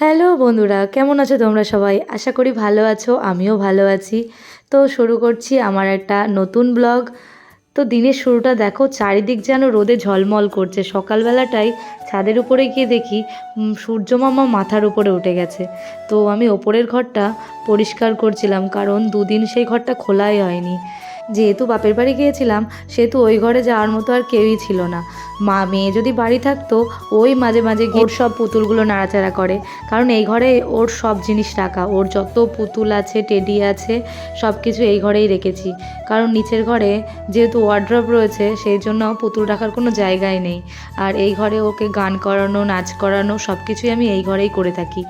Hello বন্ধুরা কেমন আছো তোমরা সবাই? আশা করি ভালো আছো আমিও ভালো আছি। তো শুরু করছি আমার একটা নতুন ব্লগ। তো দিনের শুরুটা দেখো চারিদিক যেন রোদে ঝলমল করছে। সকালবেলাটাই ছাদের উপরে গিয়ে দেখি উম, সূর্যমামা মাথার উপরে উঠে গেছে। তো আমি ওপরের ঘরটা পরিষ্কার করছিলাম কারণ দুদিন সেই ঘরটা খোলাই হয়নি। যেহেতু বাপের বাড়ি গিয়েছিলাম, সেহেতু ওই ঘরে যাওয়ার মতো আর কেউই ছিল না। মা, মেয়ে যদি বাড়ি থাকতো, ওই মাঝে মাঝে ওর সব পুতুলগুলো নাড়াচাড়া করে। কারণ এই ঘরে ওর সব জিনিস রাখা, ওর যত পুতুল আছে, টেডি আছে সব কিছু এই ঘরেই রেখেছি। কারণ নিচের ঘরে যেহেতু ওয়ার্ড্রপ রয়েছে, সেই জন্য পুতুল রাখার কোনো জায়গাই নেই। আর এই ঘরে ওকে গান করানো, নাচ করানো সব কিছুই আমি এই ঘরেই করে থাকি।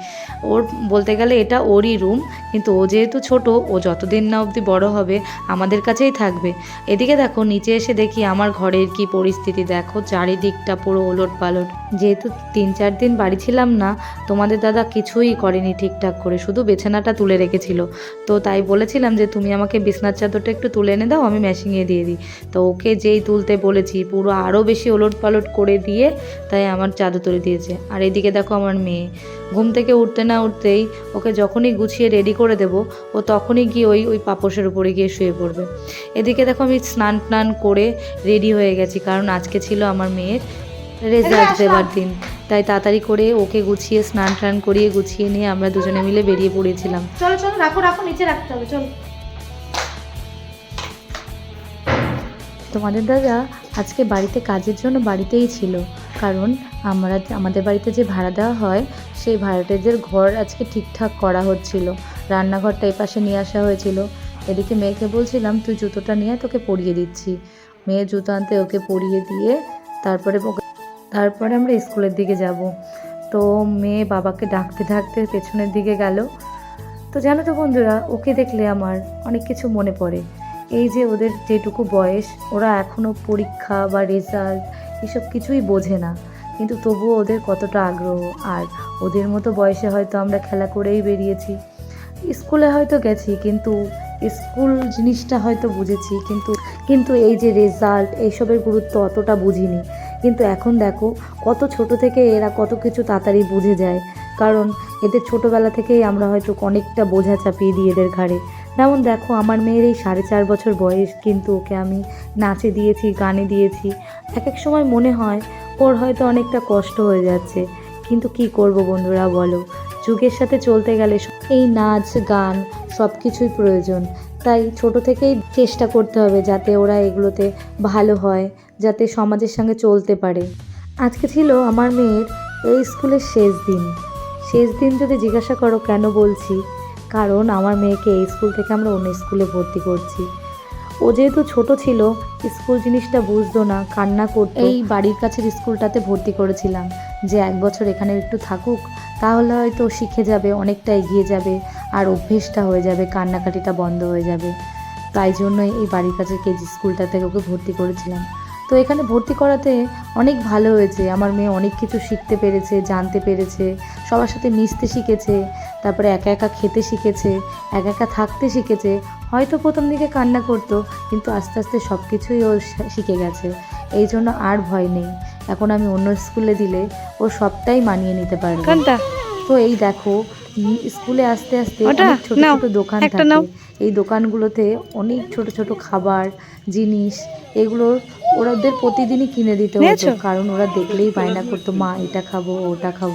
ওর, বলতে গেলে এটা ওরই রুম কিন্তু ও যেহেতু ছোট, ও যতদিন না অবধি বড় হবে, আমাদের কাছেই থাকবে। এদিকে দেখো, নিচে এসে দেখি আমার ঘরের কি পরিস্থিতি। দেখো, চারিদিকটা পুরো ওলট পালট। যেহেতু তিন চার দিন বাড়ি ছিলাম না, তোমাদের দাদা কিছুই করেনি ঠিকঠাক করে, শুধু বিছানাটা তুলে রেখেছিল। তো তাই বলেছিলাম যে, তুমি আমাকে বিছনার চাদরটা একটু তুলে এনে দাও, আমি মেশিংয়ে দিয়ে দিই। তো ওকে যেই তুলতে বলেছি, পুরো আরও বেশি ওলট পালট করে দিয়ে তাই আমার চাদর তুলে দিয়েছে। আর এদিকে দেখো আমার মেয়ে। ঘুম থেকে উঠতে না উঠতেই ওকে যখনই গুছিয়ে রেডি করে দেবো ও তখনই গিয়ে ওই ওই পাপোশের উপরে গিয়ে শুয়ে পড়বে। এদিকে দেখো আমি স্নান টান করে রেডি হয়ে গেছি কারণ আজকে ছিল আমার মেয়ের রেজাল্ট দেওয়ার দিন। তাই তাড়াতাড়ি করে ওকে গুছিয়ে স্নান টান করিয়ে গুছিয়ে নিয়ে আমরা দুজনে মিলে বেরিয়ে পড়েছিলাম। চলো চলো রাখো রাখো নিচে রাখতে হবে চলো। তোমাদের দাদা আজকে বাড়িতে কাজের জন্য বাড়িতেই ছিল। কারণ আমরা আমাদের বাড়িতে যে ভাড়া দেওয়া হয়, সেই ভাড়াটেদের ঘর আজকে ঠিকঠাক করা হচ্ছিল। রান্নাঘরটা এই পাশে নিয়ে আসা হয়েছিল। এদিকে মেয়েকে বলছিলাম, তুই জুতোটা নিয়ে তোকে পরিয়ে দিচ্ছি। মেয়ে জুতো আনতে ওকে পরিয়ে দিয়ে তারপরে তারপরে আমরা স্কুলের দিকে যাব। তো মেয়ে বাবাকে ডাকতে ডাকতে পেছনের দিকে গেল। তো জানো তো বন্ধুরা, ওকে দেখলে আমার অনেক কিছু মনে পড়ে। এই যে ওদের যেটুকু বয়স, ওরা এখনও পরীক্ষা বা রেজাল্ট এসব কিছুই বোঝে না। কিন্তু তবুও ওদের কতটা আগ্রহ, আর ওদের মতো বয়সে হয়তো আমরা খেলা করেই বেরিয়েছি। স্কুলে হয়তো গেছি, কিন্তু স্কুল জিনিসটা হয়তো বুঝেছি, কিন্তু কিন্তু এই যে রেজাল্ট এইসবের গুরুত্ব অতটা বুঝিনি। কিন্তু এখন দেখো, কত ছোট থেকে এরা কত কিছু তাড়াতাড়ি বুঝে যায়। কারণ এদের ছোটোবেলা থেকেই আমরা হয়তো অনেকটা বোঝা চাপিয়ে দিই এদের ঘাড়ে। যেমন দেখো, আমার মেয়ের এই সাড়ে চার বছর বয়স, কিন্তু ওকে আমি নাচে দিয়েছি, গানে দিয়েছি। এক এক সময় মনে হয় ওর হয়তো অনেকটা কষ্ট হয়ে যাচ্ছে। কিন্তু কি করব বন্ধুরা বলো? যুগের সাথে চলতে গেলে এই নাচ, গান সব কিছুই প্রয়োজন। তাই ছোট থেকেই চেষ্টা করতে হবে যাতে ওরা এগুলোতে ভালো হয়, যাতে সমাজের সঙ্গে চলতে পারে। আজকে ছিল আমার মেয়ের এই স্কুলের শেষ দিন। শেষ দিন যদি জিজ্ঞাসা করো কেন বলছি কারণ আমার মেয়েকে এই স্কুল থেকে আমরা অন্য স্কুলে ভর্তি করছি। ও যেহেতু ছোট ছিল, স্কুল জিনিসটা বুঝতো না, কান্না করতো। এই বাড়ির কাছের স্কুলটাতে ভর্তি করেছিলাম, যে এক বছর এখানে একটু থাকুক, তাহলে হয়তো শিখে যাবে, অনেকটা এগিয়ে যাবে, আর অভ্যেসটা হয়ে যাবে, কান্নাকাটিটা বন্ধ হয়ে যাবে। তাই জন্যই এই বাড়ির কাছে কেজি স্কুলটা থেকে ওকে ভর্তি করেছিলাম। তো এখানে ভর্তি করাতে অনেক ভালো হয়েছে। আমার মেয়ে অনেক কিছু শিখতে পেরেছে জানতে পেরেছে সবার সাথে মিশতে শিখেছে তারপরে একা একা খেতে শিখেছে একা একা থাকতে শিখেছে। হয়তো প্রথম দিকে কান্না করতো কিন্তু আস্তে আস্তে সব কিছুই ও শিখে গেছে। এই জন্য আর ভয় নেই। এখন আমি অন্য স্কুলে দিলে ও সবটাই মানিয়ে নিতে পারবে। তো এই দেখো স্কুলে আস্তে আস্তে? অনেক ছোট ছোট দোকান থাকে। এই দোকানগুলোতে অনেক ছোট ছোট খাবার জিনিস এগুলো ওদের প্রতিদিনই কিনে দিতে হতো কারণ ওরা দেখলেই বায়না করতো মা এটা খাব ওটা খাব।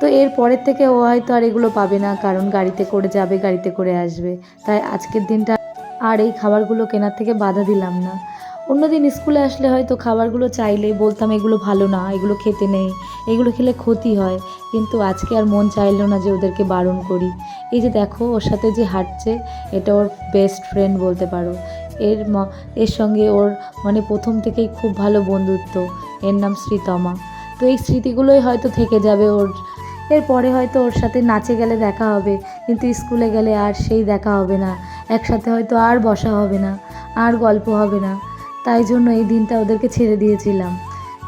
তো এর পরের থেকে ও হয়তো আর এগুলো পাবে না কারণ গাড়িতে করে যাবে গাড়িতে করে আসবে। তাই আজকের দিনটা আর এই খাবারগুলো কেনার থেকে বাধা দিলাম না। অন্যদিন স্কুলে আসলে হয়তো খাবারগুলো চাইলে বলতাম এগুলো ভালো না এগুলো খেতে নেই এগুলো খেলে ক্ষতি হয়। কিন্তু আজকে আর মন চাইলো না যে ওদেরকে বারণ করি। এই যে দেখো ওর সাথে যে হাঁটছে এটা ওর বেস্ট ফ্রেন্ড বলতে পারো। এর এর সঙ্গে ওর মানে প্রথম থেকেই খুব ভালো বন্ধুত্ব। এর নাম শ্রীতমা। তো এই স্মৃতিগুলোই হয়তো থেকে যাবে ওর। এরপরে হয়তো ওর সাথে নাচে গেলে দেখা হবে, কিন্তু স্কুলে গেলে আর সেই দেখা হবে না। একসাথে হয়তো আর বসা হবে না, আর গল্প হবে না। তাই জন্য এই দিনটা ওদেরকে ছেড়ে দিয়েছিলাম।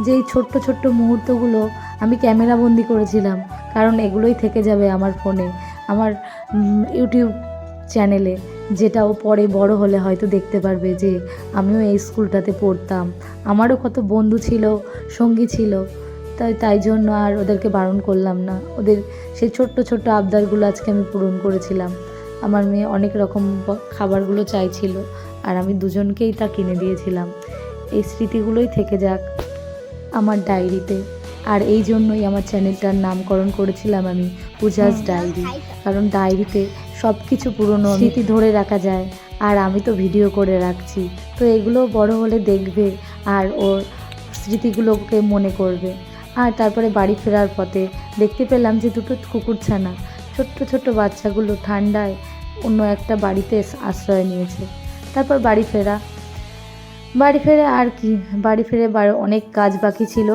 যে এই ছোট্ট ছোট্ট মুহূর্তগুলো আমি ক্যামেরা বন্দি করেছিলাম, কারণ এগুলোই থেকে যাবে আমার ফোনে, আমার ইউটিউব চ্যানেলে। যেটা ও পরে বড় হলে হয়তো দেখতে পারবে যে আমিও এই স্কুলটাতে পড়তাম। আমারও কত বন্ধু ছিল সঙ্গী ছিল। তাই তাই জন্য আর ওদেরকে বারণ করলাম না। ওদের সেই ছোট্ট ছোট্ট আবদারগুলো আজকে আমি পূরণ করেছিলাম। আমার মেয়ে অনেক রকম খাবারগুলো চাইছিল আর আমি দুজনকেই তা কিনে দিয়েছিলাম। এই স্মৃতিগুলোই থেকে যাক আমার ডায়েরিতে। আর এই জন্যই আমার চ্যানেলটার নামকরণ করেছিলাম আমি পূজাস ডায়েরি। কারণ ডায়েরিতে সব কিছু পুরনো স্মৃতি ধরে রাখা যায়। আর আমি তো ভিডিও করে রাখছি। তো এগুলো বড় হলে দেখবে আর ওর স্মৃতিগুলোকে মনে করবে। আর তারপরে বাড়ি ফেরার পথে দেখতে পেলাম যে দুটো কুকুরছানা ছোট্ট ছোট্ট বাচ্চাগুলো ঠান্ডায় অন্য একটা বাড়িতে আশ্রয় নিয়েছে। তারপর বাড়ি ফেরা। বাড়ি ফেরে আর কি? বাড়ি ফিরে অনেক কাজ বাকি ছিল।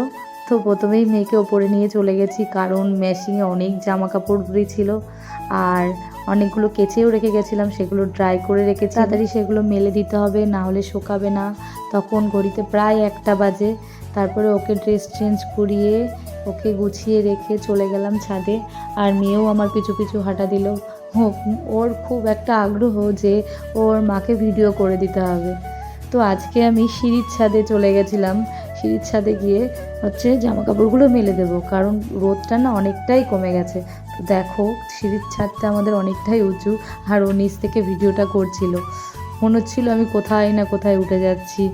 তো প্রথমেই মেয়েকে ওপরে নিয়ে চলে গেছি কারণ মেশিনে অনেক জামা কাপড় ছিল আর অনেকগুলো কেচেও রেখে গেছিলাম সেগুলো ড্রাই করে রেখে তাড়াতাড়ি সেগুলো মেলে দিতে হবে না হলে শুকাবে না। তখন ঘড়িতে প্রায় একটা বাজে তারপরে ওকে ড্রেস চেঞ্জ করিয়ে ওকে গুছিয়ে রেখে চলে গেলাম ছাদে আর মেয়েও আমার পিছু পিছু হাঁটা দিল। ওর খুব একটা আগ্রহ যে ওর মাকে ভিডিও করে দিতে হবে। তো আজকে আমি সিঁড়ির ছাদে চলে গেছিলাম সিঁড়ির ছাদে গিয়ে হচ্ছে জামা কাপড়গুলো মেলে দেবো। কারণ রোদটা না অনেকটাই কমে গেছে। তো দেখো, সিঁড়ির ছাদটা আমাদের অনেকটাই উঁচু, আর ও নিচ থেকে ভিডিওটা করছিল। মনে হচ্ছিল আমি কোথায় না কোথায় উঠে যাচ্ছি।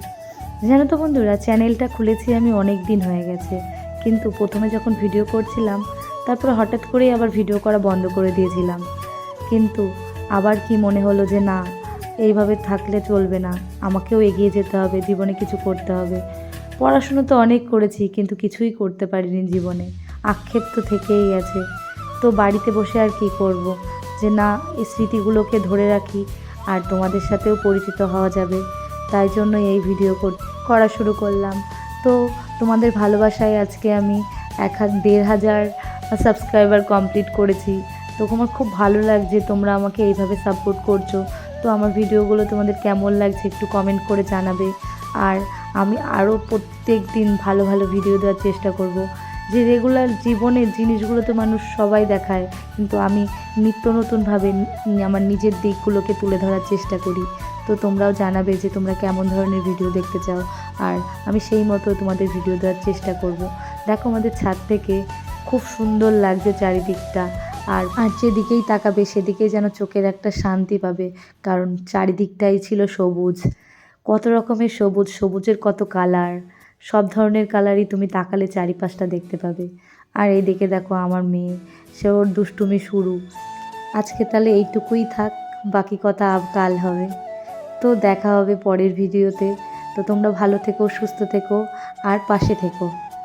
জানো তো বন্ধুরা, চ্যানেলটা খুলেছি আমি অনেক দিন হয়ে গেছে। কিন্তু প্রথমে যখন ভিডিও করছিলাম, তারপর হঠাৎ করেই আবার ভিডিও করা বন্ধ করে দিয়েছিলাম। কিন্তু আবার কি মনে হলো যে না, এইভাবে থাকলে চলবে না। আমাকেও এগিয়ে যেতে হবে, জীবনে কিছু করতে হবে। পড়াশুনো তো অনেক করেছি, কিন্তু কিছুই করতে পারিনি জীবনে। আক্ষেপ তো থেকেই আছে তো বাড়িতে বসে আর কি করব? যে না, এই স্মৃতিগুলোকে ধরে রাখি আর তোমাদের সাথেও পরিচিত হওয়া যাবে। তাই জন্য এই ভিডিও কর- শুরু করলাম। তো তোমাদের ভালোবাসায় আজকে আমি এক দেড় হাজার সাবস্ক্রাইবার কমপ্লিট করেছি। তো আমার খুব ভালো লাগছে, তোমরা আমাকে এইভাবে সাপোর্ট করছ। তো আমার ভিডিওগুলো তোমাদের কেমন লাগছে একটু কমেন্ট করে জানাবে। আর আমি আরও প্রত্যেক দিন ভালো ভালো ভিডিও দেওয়ার চেষ্টা করব। যে রেগুলার জীবনের জিনিসগুলো তো মানুষ সবাই দেখায়, কিন্তু আমি নিত্য নতুনভাবে আমার নিজের দিকগুলোকে তুলে ধরার চেষ্টা করি। তো তোমরাও জানাবে যে তোমরা কেমন ধরনের ভিডিও দেখতে চাও। আর আমি সেই মতো তোমাদের ভিডিও দেওয়ার চেষ্টা করব। দেখো আমাদের ছাদ থেকে খুব সুন্দর লাগছে চারিদিকটা। আর আর যেদিকেই তাকাবে সেদিকেই যেন চোখের একটা শান্তি পাবে। কারণ চারিদিকটাই ছিল সবুজ। কত রকমের সবুজ, সবুজের কত কালার, সব ধরনের কালারই তুমি তাকালে চারিপাশটা দেখতে পাবে। আর এই দেখে দেখো আমার মেয়ে, সে ওর দুষ্টুমি শুরু। আজকে তাহলে এইটুকুই থাক, বাকি কথা কাল হবে। তো দেখা হবে পরের ভিডিওতে। তো তোমরা ভালো থেকো, সুস্থ থেকো, আর পাশে থেকো।